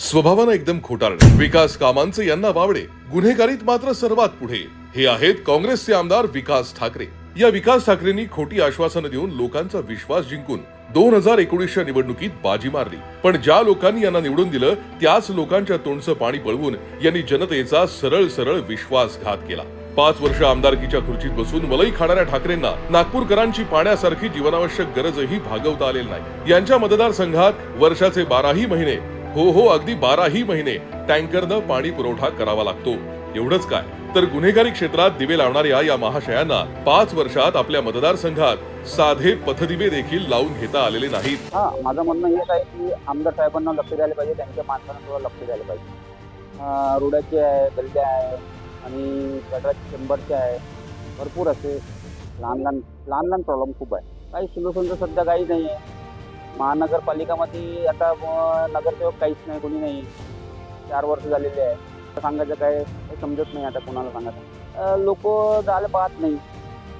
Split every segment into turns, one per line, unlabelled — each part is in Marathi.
स्वभावानं एकदम खोटारणे विकास कामांचे यांना वावडे. गुन्हेगारीत मात्र सर्वात पुढे. हे आहेत काँग्रेसचे आमदार विकास ठाकरे. या विकास ठाकरेंनी खोटी आश्वासनं देऊन लोकांचा विश्वास जिंकून दोन हजार एकोणीसच्या निवडणुकीत बाजी मारली. पण ज्या लोकांनी यांना निवडून दिलं त्याच लोकांच्या तोंडचं पाणी पळवून यांनी जनतेचा सरळ सरळ विश्वासघात केला. पाच वर्ष आमदारकीच्या खुर्चीत बसून मलई खाणाऱ्या ठाकरेंना नागपूरकरांची पाण्यासारखी जीवनावश्यक गरजही भागवता आलेली नाही. यांच्या मतदारसंघात वर्षाचे बाराही महिने हो हो अगदी बाराही महिने टँकरनं पाणी पुरवठा करावा लागतो. एवढंच काय? तर गुन्हेगारी क्षेत्रात दिवे लावणाऱ्या या महाशयांना पाच वर्षात आपल्या मतदारसंघात साधे पथदिवे देखील लावून घेता आलेले नाहीत.
हा माझं म्हणणं हेच आहे की आमदार साहेबांना लक्ष द्यायला पाहिजे त्यांच्या माणसांना थोडं लक्ष द्यायला पाहिजे. अं, रोडाचे आहे गल्ल्या आहे आणि गटाराचे शंभरचे आहे भरपूर असे लहान लहान लहान लहान प्रॉब्लेम खूप आहे. काही सोल्युशन तर सध्या काही नाही आहे. महानगरपालिकामध्ये आता नगरसेवक काहीच नाही कोणी नाही. चार वर्ष झालेले आहे. सांगायचं काय समजत नाही आता कोणाला सांगायचं. लोक जायला पाहत नाही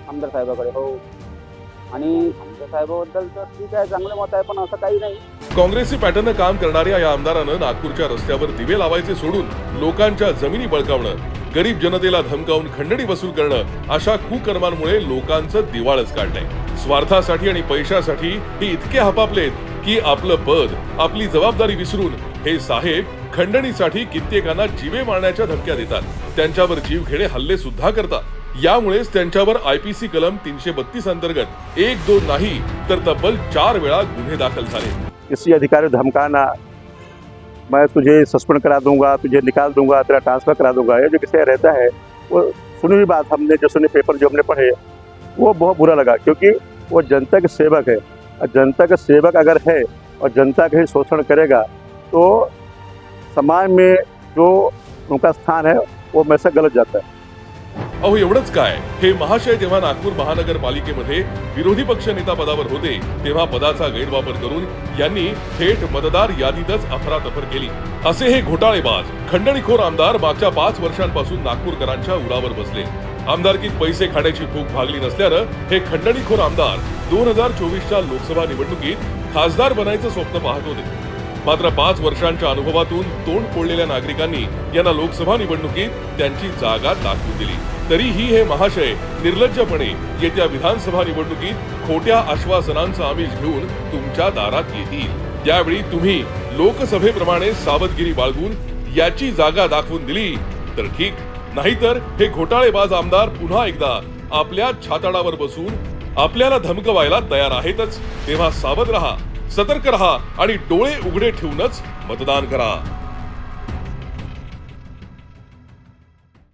आमदार साहेबाकडे. हो. आणि आमदार साहेबाबद्दल तर ठीक आहे चांगलं मत आहे पण असं काही नाही.
काँग्रेसी पॅटर्न काम करणाऱ्या या आमदारानं नागपूरच्या रस्त्यावर दिवे लावायचे सोडून लोकांच्या जमिनी बळकावणं गरीब जनतेला धमकावून खंडणी वसूल करणं अशा कुकर्मांमुळे लोकांचं दिवाळच काढलंय. स्वार्थासाठी आणि पैशासाठी हे इतके हपापलेत की आपलं पद आपली जबाबदारी विसरून हे साहेब खंडणीसाठी कित्येकांना जीवे मारण्याच्या धमक्या देतात. त्यांच्यावर जीव घेणे हल्ले सुद्धा करतात. यामुळेच त्यांच्यावर आयपीसी कलम तीनशे बत्तीस अंतर्गत एक दोन नाही तर तब्बल चार वेळा गुन्हे दाखल झाले.
किसी अधिकारी धमकाना मैं तुझे सस्पेंड करा दूंगा तुझे निकाल दूंगा तेरा ट्रांसफर करा दूंगा ये जो किसी रहता है वो सुनी हुई बात हमने जो सुने पेपर जो हमने पढ़े वो बहुत बुरा लगा क्योंकि वो जनता के सेवक है। और जनता का सेवक अगर है और जनता का ही शोषण करेगा तो समाज में जो उनका स्थान है वो हमेशा गलत जाता है।
अहो एवढंच काय? हे महाशय जेव्हा नागपूर महानगरपालिकेमध्ये विरोधी पक्ष नेता पदावर होते तेव्हा पदाचा गैरवापर करून यांनी थेट मतदार यादीतच अफरातफर केली. असे हे घोटाळेबाज खंडणीखोर आमदार मागच्या पाच वर्षांपासून नागपूरकरांच्या उरावर बसले. आमदारकीत पैसे खाण्याची भूक भागली नसल्यानं हे खंडणीखोर आमदार दोन हजार चोवीसच्या लोकसभा निवडणुकीत खासदार बनायचं स्वप्न पाहत होते. मात्र पाच वर्षांच्या अनुभवातून तोंड फोडलेल्या नागरिकांनी यांना लोकसभा निवडणुकीत त्यांची जागा दाखवून दिली. तरीही हे महाशय निर्लज्जपणे येत्या विधानसभा निवडणुकीत खोट्या आश्वासनांचं आमिष घेऊन तुमच्या दारात येतील. यावेळी तुम्ही लोकसभेप्रमाणे सावधगिरी बाळगून याची जागा दाखवून दिली तर ठीक. नाहीतर हे घोटाळेबाज आमदार पुन्हा एकदा आपल्या छाताडावर बसून आपल्याला धमकवायला तयार आहेतच. तेव्हा सावध रहा सतर्क रहा आणि डोळे उघडे ठेवूनच मतदान करा.